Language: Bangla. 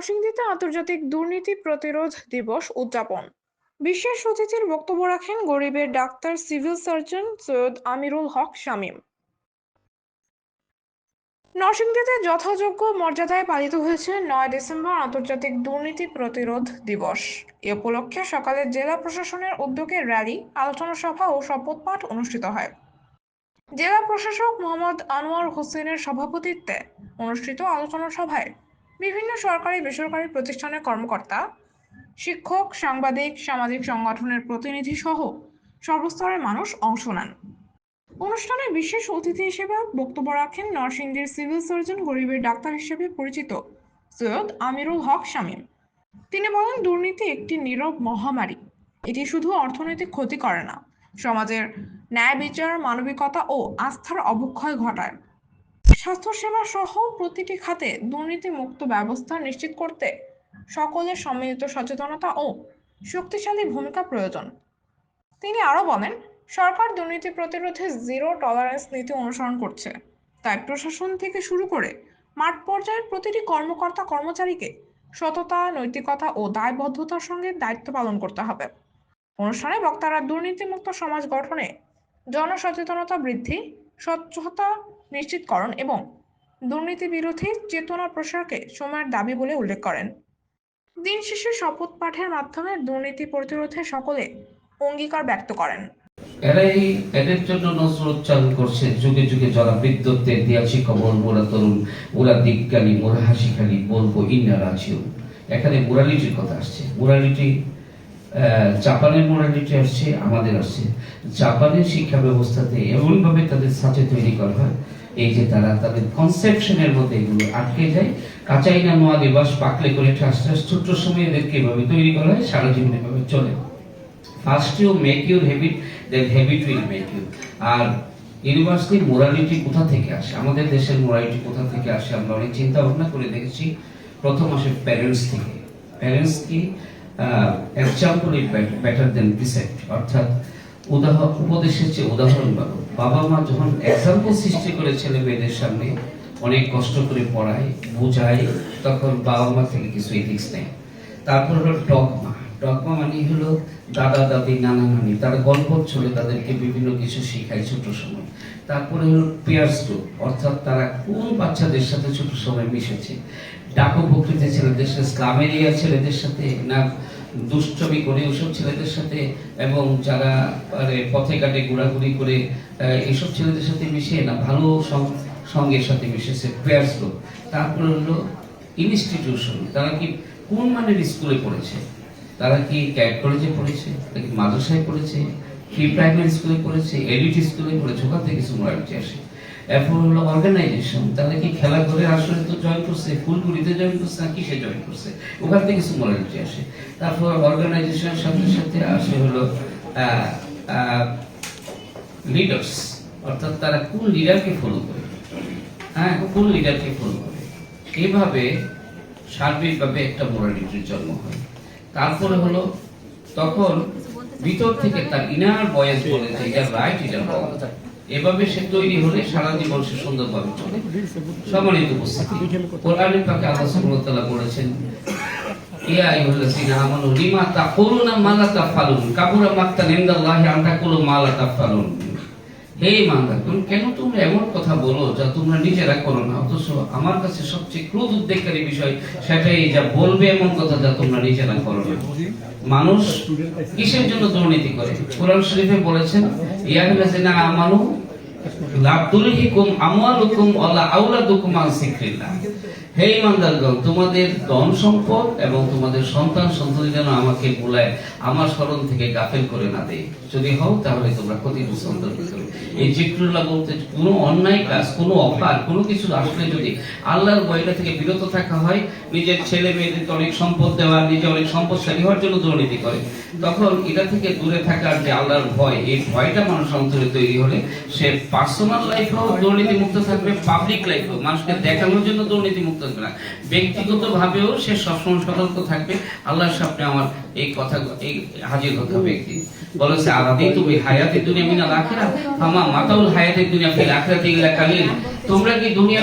নরসিংদীতে আন্তর্জাতিক দুর্নীতি প্রতিরোধ দিবস উদযাপন। বিশেষ অতিথির বক্তব্য রাখেন গরিবের doctor, civil surgeon Syed Amirul Haque Shamim. নরসিংদীতে যথাযোগ্য মর্যাদায় পালিত হয়েছে নয় ডিসেম্বর আন্তর্জাতিক দুর্নীতি প্রতিরোধ দিবস। এ উপলক্ষে সকালে জেলা প্রশাসনের উদ্যোগে র্যালি, আলোচনা সভা ও শপথ পাঠ অনুষ্ঠিত হয়। জেলা প্রশাসক মোহাম্মদ আনোয়ার হোসেনের সভাপতিত্বে অনুষ্ঠিত আলোচনা সভায় বিভিন্ন সরকারি বেসরকারি প্রতিষ্ঠানের কর্মকর্তা, শিক্ষক, সাংবাদিক, সামাজিক সংগঠনের প্রতিনিধি সহ সর্বস্তরের মানুষ অংশ নেন। অনুষ্ঠানে বিশেষ অতিথি হিসেবে বক্তব্য রাখেন নরসিংদীর সিভিল সার্জন গরিবের ডাক্তার হিসেবে পরিচিত সৈয়দ আমিরুল হক শামীম। তিনি বলেন, দুর্নীতি একটি নীরব মহামারী। এটি শুধু অর্থনৈতিক ক্ষতি করে না, সমাজের ন্যায় বিচার, মানবিকতা ও আস্থার অবক্ষয় ঘটায়। স্বাস্থ্যসেবা সহ প্রতিটি খাতে দুর্নীতিমুক্ত ব্যবস্থা নিশ্চিত করতে সকলের সম্মিলিত সচেতনতা ও শক্তিশালী ভূমিকা প্রয়োজন। তিনি আরও বলেন, সরকার দুর্নীতি প্রতিরোধে জিরো টলারেন্স নীতি অনুসরণ করছে। তাই প্রশাসন থেকে শুরু করে মাঠ পর্যায়ের প্রতিটি কর্মকর্তা কর্মচারীকে সততা, নৈতিকতা ও দায়বদ্ধতার সঙ্গে দায়িত্ব পালন করতে হবে। অনুষ্ঠানে বক্তারা দুর্নীতিমুক্ত সমাজ গঠনে জনসচেতনতা বৃদ্ধি স্বচ্ছতা নিশ্চিতকরণ এবং দুর্নীতি বিরোধী চেতনা প্রসারকে সময়ের দাবি বলে উল্লেখ করেন। দিন শেষে শপথ পাঠের মাধ্যমে দুর্নীতি প্রতিরোধে সকলে অঙ্গীকার ব্যক্ত করেন। এরাই এদের জন্য নজর উচ্চারণ করছে যুগে যুগে যারা বিদ্যুতের দিয়াছি কবর, মোরা তরুণ ওরা দিককালী মোরা হাসিখালি, বলব ইন্নার আছিও এখানে মোরালিটির কথা আসছে। মোরালিটি জাপানের মোরালিটি আসছে, আমাদের আসছে। জাপানের শিক্ষা ব্যবস্থাতে এমনভাবে তাদের সাথে তৈরি করা হয়, এই যে তারা তাদের কনসেপশনের মধ্যে এগুলো আটকে যায়। কাঁচাই না নোয়া দিবাস পাকলে করে ঠাস ঠাস ছোট্ট সময় এদেরকে এভাবে তৈরি করা হয়, সারা জীবন এভাবে চলে। First you make your habit then habit will make you R university morality কোথা থেকে আসে? আমাদের দেশের মোরালিটি কোথা থেকে আসে? আমরা অনেক চিন্তা ভাবনা করে দেখেছি, প্রথম আসে প্যারেন্টস থেকে। প্যারেন্টস কি? Example is better than precept অর্থাৎ উদাহরণ উপদেশের চেয়ে উদাহরণ ভালো বাবা মা যখন এক্সাম্পল সৃষ্টি করে ছেলে মেয়েদের সামনে অনেক কষ্ট করে পড়ায়, বোঝায়, তখন বাবা মা থেকে কিছু এথিক্স নেয়। তারপর হলো ডগমা ডগমা মানে হলো দাদা, দাদি, নানা, নানি, তারা গল্প চলে তাদেরকে বিভিন্ন কিছু শেখায় ছোট সময়। তারপরে হলো পিয়ার্স গ্রুপ অর্থাৎ তারা কোন বাচ্চাদের সাথে ছোট সময় মিশেছে? ডাকো প্রকৃতি ছেলেদের সাথে স্লামেরিয়া ছেলেদের সাথে, না দুষ্টমি করে ওসব ছেলেদের সাথে, এবং যারা পথে ঘাটে ঘোরাঘুরি করে এইসব ছেলেদের সাথে মিশে, না ভালো সঙ্গের সাথে মিশেছে পেয়ার্স গ্রুপ তারপরে হলো ইনস্টিটিউশন তারা কি কোন মানের স্কুলে পড়েছে? তারা কি ক্যাট কলেজে পড়েছে, নাকি মাদ্রাসায় পড়েছে প্রি প্রাইমারি স্কুলে পড়েছে এলিট স্কুলে পড়েছে, ওখান থেকে কিছু মোরালিটি আসে। এরপর হলো অর্গানাইজেশন তাহলে কি খেলা করে আসলে তো করছে? ফুলগুড়িতে করছে করছে? ওখান থেকে কিছু আসে। তারপর অর্গানাইজেশনের সাথে সাথে আসে হলো লিডার্স অর্থাৎ তারা কোন লিডারকে ফলো করে? হ্যাঁ কোন লিডারকে ফলো করে? এইভাবে সার্বিকভাবে একটা মোরালিটির জন্ম হয়। তারপরে হলো, তখন ভিতর থেকে তার ইনার বয়েস বলে যে এটা রাইট এটা এভাবে সে তৈরি হলে সারা জীবন সে সুন্দরভাবে চলে। সম্মানিত উপস্থিতি, কোরআন পাকে আল্লাহ সুবহানাহু ওয়া তাআলা বলেছেন, ইয়া আইয়ুহাল্লাযীনা আমানু লিমা তাকুলুনা মা লা তাফআলুন? কাবুরা মাকতান আন তাকুলু মা লা হে ইমানদারগণ, কেন তোমরা এমন কথা বলো যা তোমরা নিজেরা করো না? অথচ আমার কাছে সবচেয়ে ক্রোধ উদ্বেগকারী বিষয় সেটাই যা বলবে এমন কথা যা তোমরা নিজেরা করো না। মানুষ কিসের জন্য দুর্নীতি করে? কোরআন শরীফে বলেছেন ইয়াহুল্লাযিনা আমানু লা তুলহিকুম আমওয়ালুকুম ওয়ালা আওলাদুকুম আন যিকরিল্লাহ। হে ইমানদারগণ, তোমাদের ধন সম্পদ এবং তোমাদের সন্তান সন্ততি যেন আমাকে ভুলায়, আমার স্মরণ থেকে গাফেল করে না দেয় যদি হও, তাহলে তোমরা ক্ষতিগ্রস্ত হবে। এই জিক্রুল্লাহ বলতে কোনো অন্যায় কাজ, কোনো অফার কোনো কিছু আসলে যদি আল্লাহর ভয়টা থেকে বিরত থাকা হয়, নিজের ছেলে মেয়েদেরকে অনেক সম্পদ দেওয়া, নিজে অনেক সম্পদশালী হওয়ার জন্য দুর্নীতি করে, তখন এটা থেকে দূরে থাকার যে আল্লাহর ভয়, এই ভয়টা মানুষ অন্তরে তৈরি হলে সে পার্সোনাল লাইফেও দুর্নীতি মুক্ত থাকবে পাবলিক লাইফেও মানুষকে দেখানোর জন্য দুর্নীতি মুক্ত ব্যক্তিগত ভাবেও সে সবসময় সতর্ক থাকবে। আল্লাহর সামনে আমার এই কথা, এই হাজির হবে একদিন বলেছে আদাদি তুমি হায়াতের দুনিয়া মিনা আখিরা আমার মাতাউল হায়াতে দুনিয়া ফিল আখিরাতি ইল্লা কালিল। তোমরা কি দুনিয়া